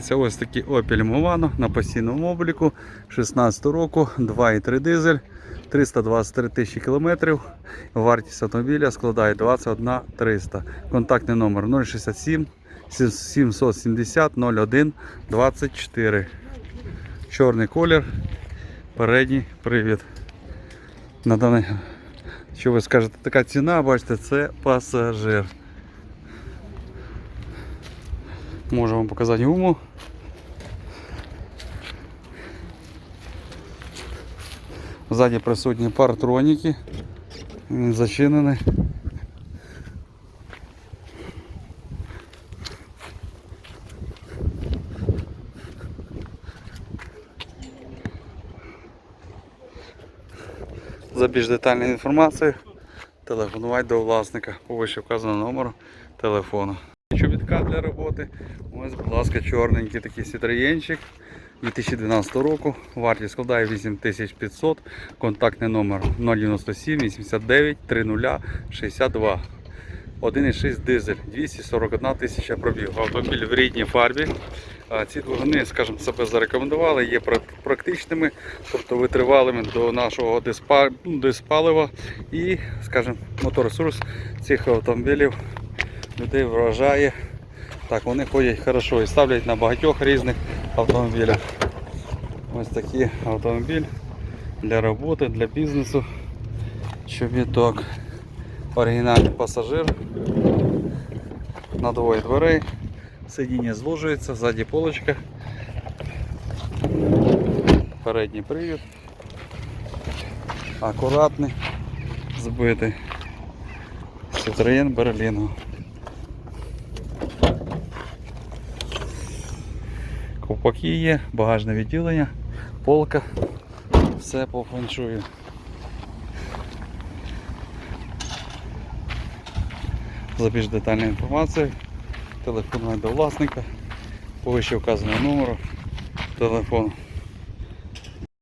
Це ось такий Opel Movano на постійному обліку 16 року, 2,3 дизель, 323 тисячі кілометрів. Вартість автомобіля складає 21 300. Контактний номер 067 770 01 24. Чорний колір, передній привід. На даний, що ви скажете, така ціна, бачите, це пасажир. Можу вам показати гуму. Ззаді присутні партроніки. Він зачинений. За більш детальною інформацією телефонувати до власника по вище вказаному номеру телефону. Чобітка для роботи. Ось, будь ласка, чорненький такий сітроєнчик 2012 року. Вартість складає 8500. Контактний номер 097 89 30 62. 1,6 дизель, 241 тисяча пробіг. Автомобіль в рідній фарбі. Ці двигуни, скажімо, себе зарекомендували, є практичними, тобто витривалими до нашого ну, диспалива. І, скажімо, моторесурс цих автомобілів людей вражає. Так, вони ходять хорошо і ставлять на багатьох різних автомобілях. Ось такий автомобіль для роботи, для бізнесу. Чобіток. Оригінальний пасажир. На двоє дверей. Сидіння зложується, ззаді полочка. Передній привід. Акуратний, збитий. Citroen Berlingo. Ковпаки є, багажне відділення, полка, все по феншую. За більш детальною інформацією телефонуйте до власника по вище вказаному номеру телефону.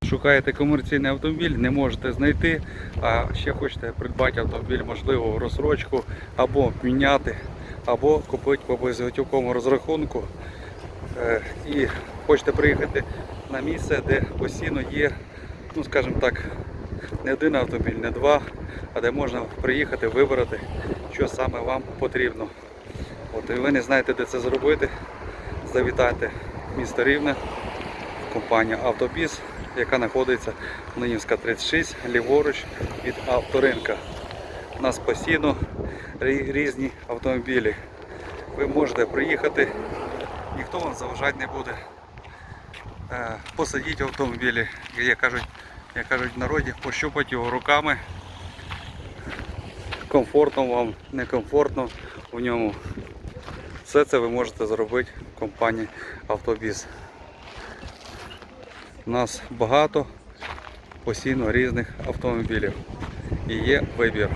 Шукаєте комерційний автомобіль, не можете знайти, а ще хочете придбати автомобіль, можливо, в розсрочку, або міняти, або купити по безготівковому розрахунку. Е, І хочете приїхати на місце, де постійно є, ну скажімо так, не один автомобіль, не два, а де можна приїхати, вибрати, що саме вам потрібно. От, і ви не знаєте, де це зробити, завітайте в місто Рівне, компанія Автобіс, яка знаходиться Нинівська 36, ліворуч від авторинка. У нас постійно різні автомобілі. Ви можете приїхати, ніхто вам заважати не буде. Е, Посадіть в автомобілі, як кажуть, як кажуть в народі, пощупати його руками. Комфортно вам, некомфортно в ньому. Все це ви можете зробити в компанії Автобіс. У нас багато постійно різних автомобілів і є вибір.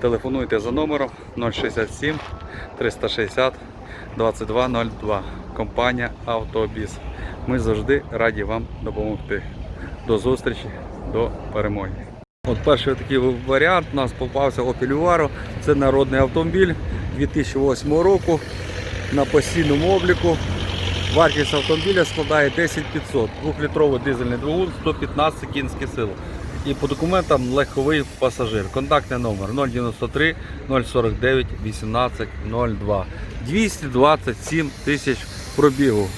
Телефонуйте за номером 067 360 2202. Компанія Автобіс. Ми завжди раді вам допомогти. До зустрічі, до перемоги. От перший такий варіант у нас попався Opel Vivaro. Це народний автомобіль 2008 року на постійному обліку. Вартість автомобіля складає 10500. 2-літровий дизельний двигун, 115 кінських сил. І по документам легковий пасажир. Контактний номер 093 049 18 02. 227 тисяч пробігу.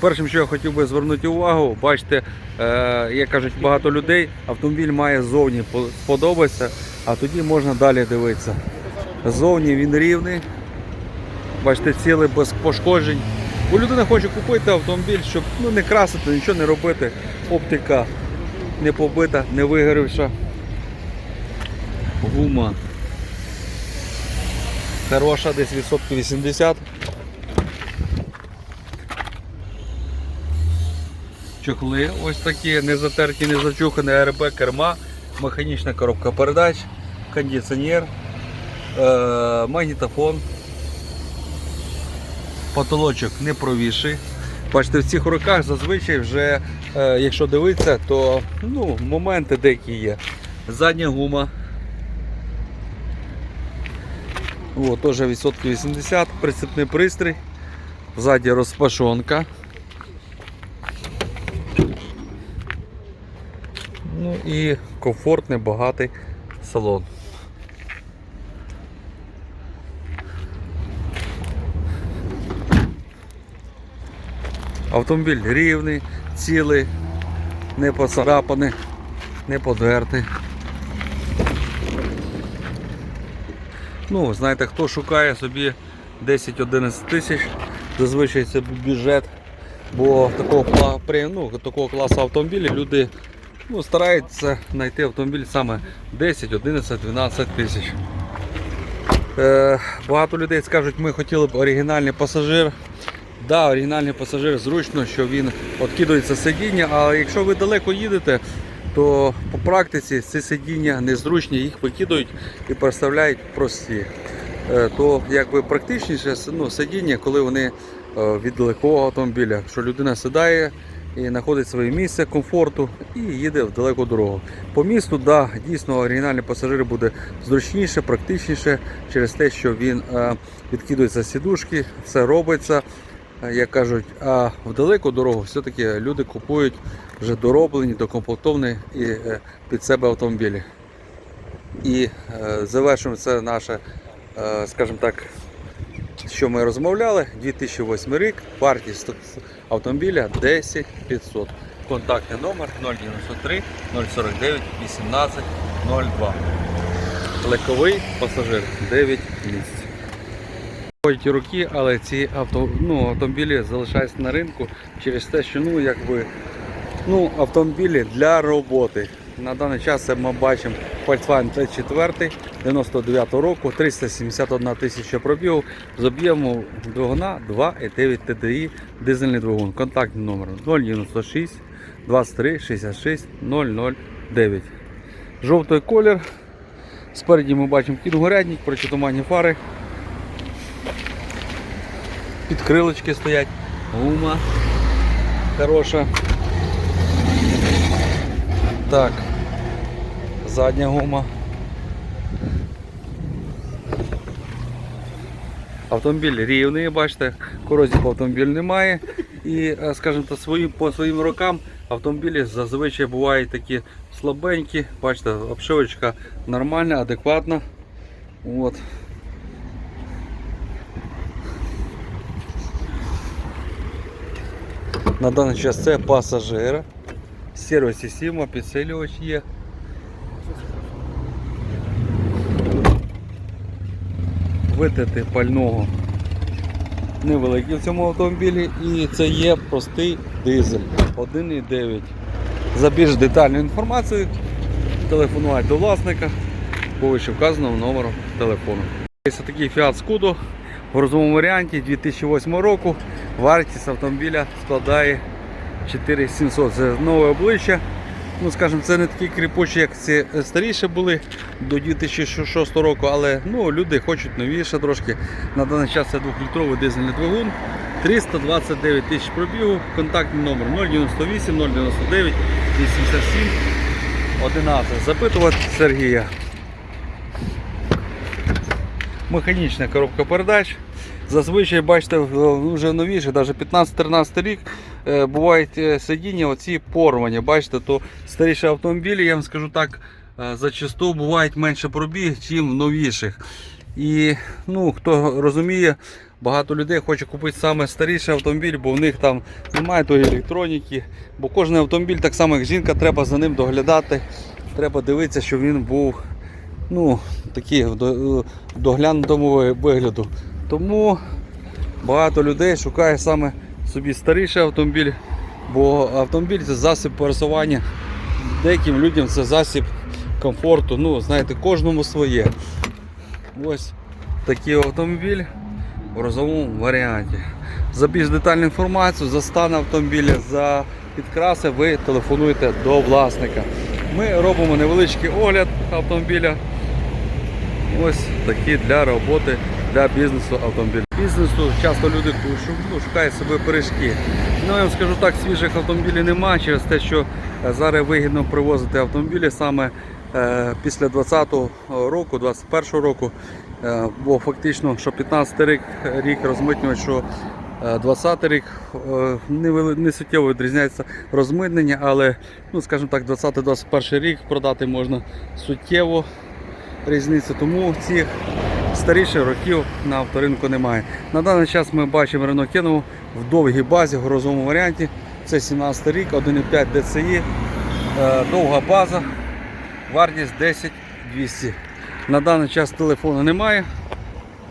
Першим, що я хотів би звернути увагу, бачите, е, як кажуть багато людей, автомобіль має ззовні по- сподобатися, а тоді можна далі дивитися. Ззовні він рівний, бачите, цілий без пошкоджень. Бо людина хоче купити автомобіль, щоб ну, не красити, нічого не робити. Оптика не побита, не вигорівша. Гума. Хороша, десь відсотків 80. Чохли ось такі, не затерті, не зачухані, АРБ, керма, механічна коробка передач, кондиціонер, е- магнітофон. Потолочок не провіший. Бачите, в цих роках зазвичай вже, якщо дивитися, то ну, моменти деякі є. Задня гума. О, теж відсотки 80, прицепний пристрій. Ззаді розпашонка. Ну і комфортний, багатий салон. Автомобіль рівний, цілий, не поцарапаний, не подертий. Ну, знаєте, хто шукає собі 10-11 тисяч, зазвичай це бюджет, бо такого, ну, такого класу автомобілів люди ну, стараються знайти автомобіль саме 10, 11, 12 тисяч. Е, багато людей скажуть, ми хотіли б оригінальний пасажир. Да, оригінальний пасажир зручно, що він відкидується сидіння, але якщо ви далеко їдете, то по практиці ці сидіння незручні, їх викидують і представляють прості. Е, То якби практичніше ну, сидіння, коли вони е, від далекого автомобіля, що людина сідає і знаходить своє місце комфорту і їде в далеку дорогу. По місту, да, дійсно оригінальний пасажир буде зручніше, практичніше через те, що він е, відкидується сідушки, все робиться. Як кажуть, а в далеку дорогу все-таки люди купують вже дороблені, докомплектовані і е, під себе автомобілі. І е, завершуємо це наше, е, скажімо так, що ми розмовляли. 2008 рік, вартість автомобіля 10 500. Контактний номер 093 049 18 02. Легковий пасажир 9 місць. Ходять руки, але ці авто, ну, автомобілі залишаються на ринку через те, що ну, якби, ну, автомобілі для роботи. На даний час ми бачимо Volkswagen T4 99 року, 371 тисяча пробігу з об'ємом двигуна 2,9 TDI дизельний двигун. Контактний номер 096 23 66 009. Жовтий колір. Спереді ми бачимо кінгурядник, протитуманні фари. Підкрилочки стоять, гума хороша. Так, задня гума. Автомобіль рівний, бачите, корозії по автомобілю немає. І, е, скажімо так, свої, по своїм рокам автомобілі зазвичай бувають такі слабенькі. Бачите, обшивочка нормальна, адекватна. От. На даний час це пасажира. Сервісі Сіма, підсилювач є. Витрати пального невеликі в цьому автомобілі і це є простий дизель 1,9. За більш детальну інформацію телефонувати до власника по вище вказаному номеру телефону. Ось такий Fiat Scudo в грузовому варіанті 2008 року. Вартість автомобіля складає 4700. Це нове обличчя. Ну, скажімо, це не такі кріпучі, як ці старіші були до 2006 року, але ну, люди хочуть новіше трошки. На даний час це 2-літровий дизельний двигун. 329 тисяч пробігу, контактний номер 098 099 87 11. Запитувати Сергія. Механічна коробка передач. Зазвичай, бачите, вже новіше, навіть 15-13 рік е, бувають е, сидіння оці порвані. Бачите, то старіші автомобілі, я вам скажу так, е, зачасту бувають менше пробіг, ніж новіших. І ну, хто розуміє, багато людей хоче купити саме старіший автомобіль, бо в них там немає тої електроніки. Бо кожен автомобіль, так само як жінка, треба за ним доглядати. Треба дивитися, щоб він був ну, такий в доглянутому ви- вигляду. Тому багато людей шукає саме собі старіший автомобіль, бо автомобіль це засіб пересування. Деяким людям це засіб комфорту. Ну, знаєте, кожному своє. Ось такий автомобіль в розовому варіанті. За більш детальну інформацію, за стан автомобіля, за підкраси ви телефонуєте до власника. Ми робимо невеличкий огляд автомобіля. Ось такі для роботи, для бізнесу автомобіль. Бізнесу часто люди ну, шукають собі пиріжки. Ну, я вам скажу так, свіжих автомобілів немає через те, що е, зараз вигідно привозити автомобілі саме е, після 2020 року, 2021 року. Е, бо фактично, що 15 рік, рік розмитнювати, що Е, 20 рік не, суттєво відрізняється розмитнення, але, ну, скажімо так, 20-21 рік продати можна суттєво різницю, тому цих старіших років на авторинку немає. На даний час ми бачимо Renault Kangoo в довгій базі, в грозовому варіанті. Це 17 рік, 1,5 DCI, е, довга база, вартість 10 200. На даний час телефону немає.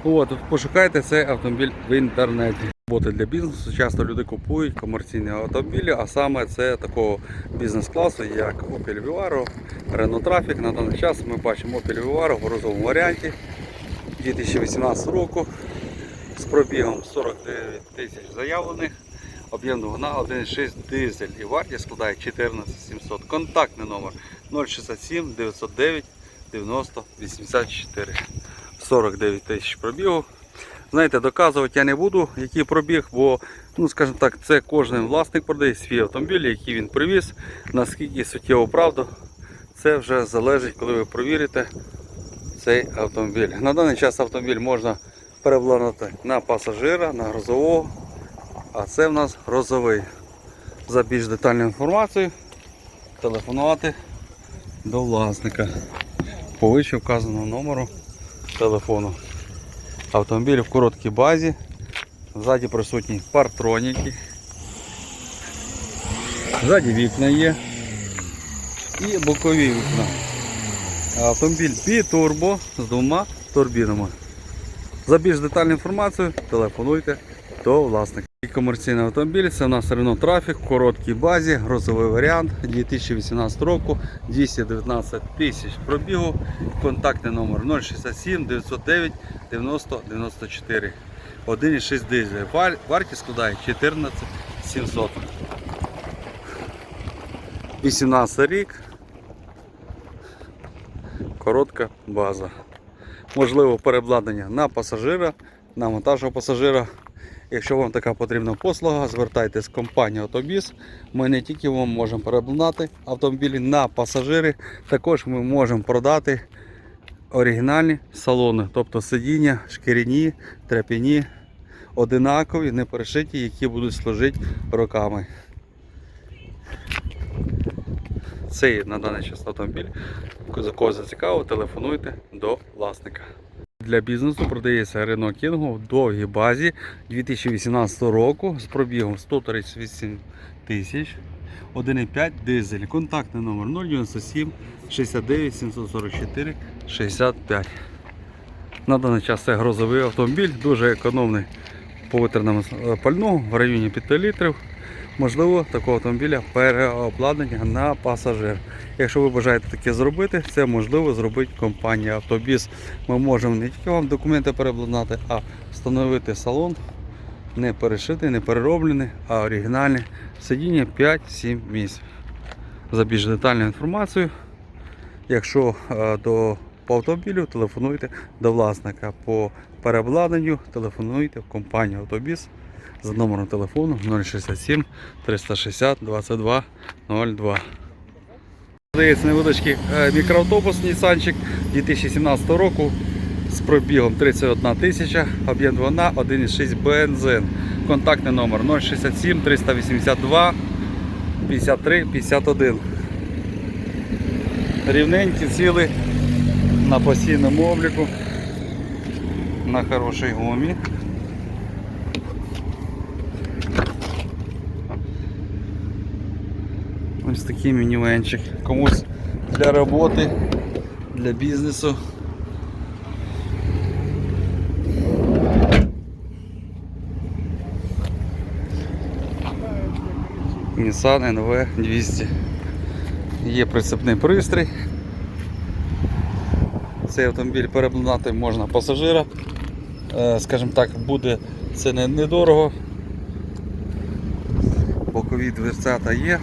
От, пошукайте цей автомобіль в інтернеті. Роботи для бізнесу часто люди купують комерційні автомобілі, а саме це такого бізнес-класу, як Opel Vivaro, Renault Traffic. На даний час ми бачимо Opel Vivaro в розовому варіанті 2018 року з пробігом 49 тисяч заявлених, об'єм двигуна 1,6 дизель і вартість складає 14 700. Контактний номер 067 909 90 84. 49 тисяч пробігу. Знаєте, доказувати я не буду, який пробіг, бо, ну скажімо так, це кожен власник продає свій автомобіль, який він привіз. Наскільки суттєво правду, це вже залежить, коли ви провірите цей автомобіль. На даний час автомобіль можна переобладнати на пасажира, на грузового, а це в нас грузовий. За більш детальною інформацією телефонувати до власника по вище вказаного номеру телефону. Автомобіль в короткій базі. Ззаді присутні партроніки. Ззаді вікна є. І бокові вікна. Автомобіль бітурбо з двома турбінами. За більш детальну інформацію телефонуйте до власника. Комерційний автомобіль це у нас Renault Traffic короткій базі, грузовий варіант 2018 року, 219 тисяч пробігу, контактний номер 067 909 90 94. 1,6 дизель. Вартість складає 14 700. 18 рік. Коротка база. Можливо переобладнання на пасажира, на вантажного пасажира. Якщо вам така потрібна послуга, звертайтесь в компанію Автобіс. Ми не тільки вам можемо переобладнати автомобілі на пасажири, також ми можемо продати оригінальні салони, тобто сидіння, шкіряні, тряп'яні, одинакові, не перешиті, які будуть служити роками. Це є на даний час автомобіль. За кого зацікавив, телефонуйте до власника. Для бізнесу продається Renault Kangoo в довгій базі 2018 року з пробігом 138 тисяч. 1,5 дизель. Контактний номер 097 69 744 65. На даний час це грозовий автомобіль, дуже економний по витратам е, пального в районі 5 літрів. Можливо, такого автомобіля переобладнання на пасажир. Якщо ви бажаєте таке зробити, це можливо зробити компанія Автобіс. Ми можемо не тільки вам документи переобладнати, а встановити салон не перешитий, не перероблений, а оригінальний. Сидіння 5-7 місць. За більш детальну інформацію, якщо е, до по автомобілю, телефонуйте до власника. По переобладнанню телефонуйте в компанію Автобіс за номером телефону 067 360 22 02. Здається, невеличкий е, мікроавтобус Нісанчик 2017 року з пробігом 31 тисяча, об'єм двигуна 1,6 бензин. Контактний номер 067 382 53 51. Рівненькі ціли на постійному обліку, на хорошій гумі. Ось такий мінівенчик. Комусь для роботи, для бізнесу. Nissan NV 200. Є прицепний пристрій. Цей автомобіль переобладнати можна пасажира. Е, Скажімо так, буде це не- недорого. Бокові дверцята є.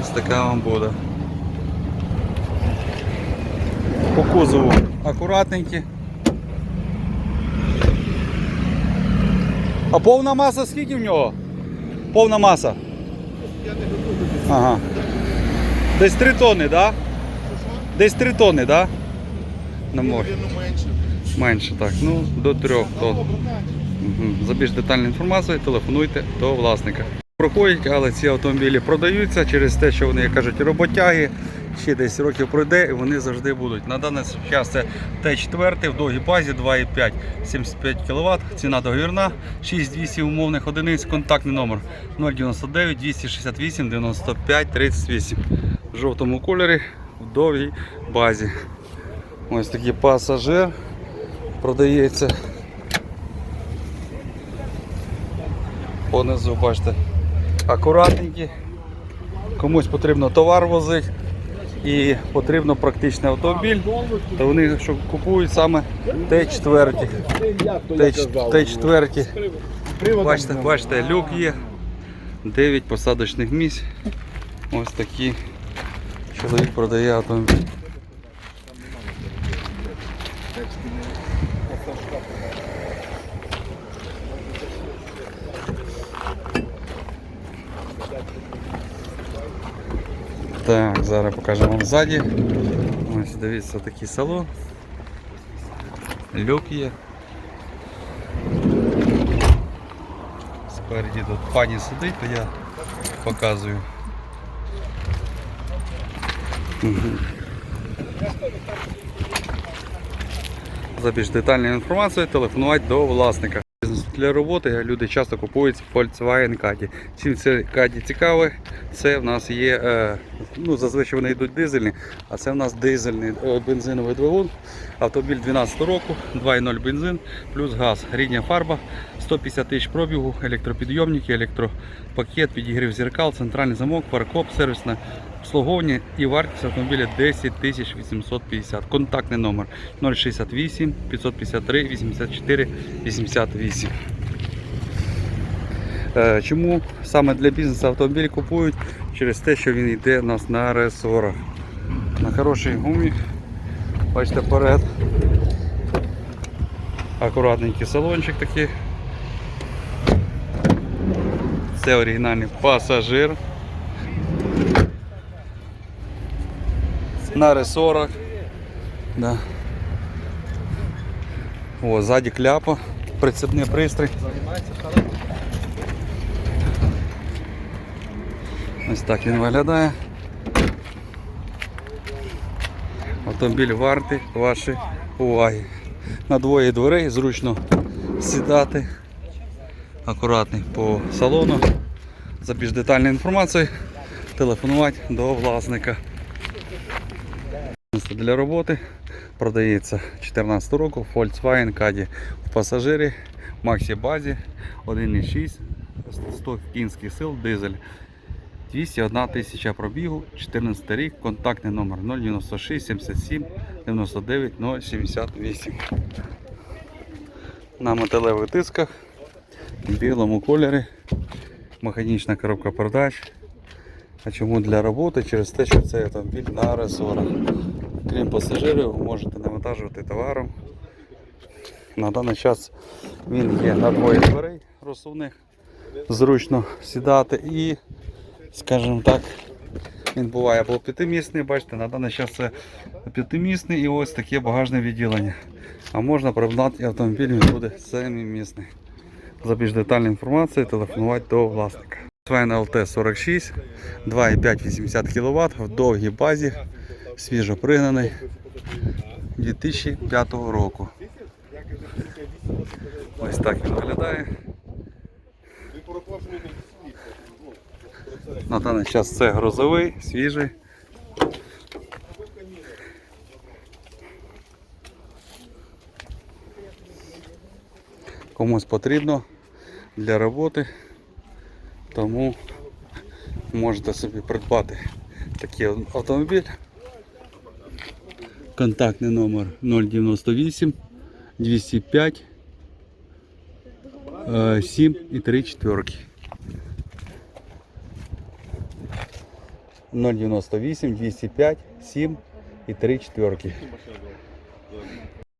Ось така вам буде. По кузову акуратненькі. А повна маса скільки в нього? Повна маса. Ага. Десь 3 тонни, так? Да? Десь 3 тонни, так? Да? На морі. Менше. Так. Ну, до 3 тонн. За більш детальну інформацію телефонуйте до власника. Проходять, але ці автомобілі продаються через те, що вони, як кажуть, роботяги. Ще 10 років пройде і вони завжди будуть. На даний час це Т4 в довгій базі 2,5 75 кВт, ціна договірна, 6200 умовних одиниць, контактний номер 099 268 95 38 в жовтому кольорі в довгій базі. Ось такий пасажир продається. Понизу, бачите, акуратненький. Комусь потрібно товар возити і потрібно практичний автомобіль, то вони що купують саме Т4. Т4. Бачите, бачите, люк є. 9 посадочних місць. Ось такі. Чоловік продає автомобіль. Так, зараз покажемо вам ззаді. Ось дивіться такий салон. Люк є. Спереді тут пані сидить, то я показую. Мгм. За більш детальною інформацією телефонувати до власника. Для роботи люди часто купують Volkswagen Caddy. Чим це Caddy цікаве, це в нас є, е, ну зазвичай вони йдуть дизельні, а це в нас дизельний е, бензиновий двигун. Автомобіль 12 року, 2,0 бензин, плюс газ, рідня фарба, 150 тисяч пробігу, електропідйомники, електропакет, підігрів зеркал, центральний замок, паркоп, сервісне обслуговування і вартість автомобіля 10 850. Контактний номер 068 553 84 88. Е, Чому саме для бізнесу автомобіль купують? Через те, що він йде у нас на ресорах. На хорошій гумі. Бачите, перед. Акуратненький салончик такий. Це оригінальний пасажир. На ресорах. Да. О, ззаді кляпа, прицепний пристрій. Ось так він виглядає. Автомобіль вартий вашої уваги. На двоє дверей зручно сідати. Акуратний по салону. За більш детальною інформацією телефонувати до власника. Місце Для роботи. Продається 14 року Volkswagen Caddy в пасажирі Maxi базі 1,6 100 кінських сил дизель. 201 тисяча пробігу 14 рік контактний номер 096 77 99 078 на металевих дисках в білому кольорі механічна коробка передач а чому для роботи? Через те, що цей автомобіль на ресорах. Крім пасажирів, ви можете навантажувати товаром. На даний час він є на двоє дверей розсувних. Зручно сідати і, скажімо так, він буває або п'ятимісний, бачите, на даний час це п'ятимісний і ось таке багажне відділення. А можна пригнати автомобіль, він буде семимісний. За більш детальну інформацію телефонувати до власника. Volkswagen LT 46, 2,5 80 кВт в довгій базі, свіжо пригнаний 2005 року. Ось так він виглядає. На даний час це грозовий, свіжий. Комусь потрібно для роботи, тому можете собі придбати такий автомобіль. Контактний номер 098 205 е, 7 і 3 четверки. 098 205 7 і 3 четверки.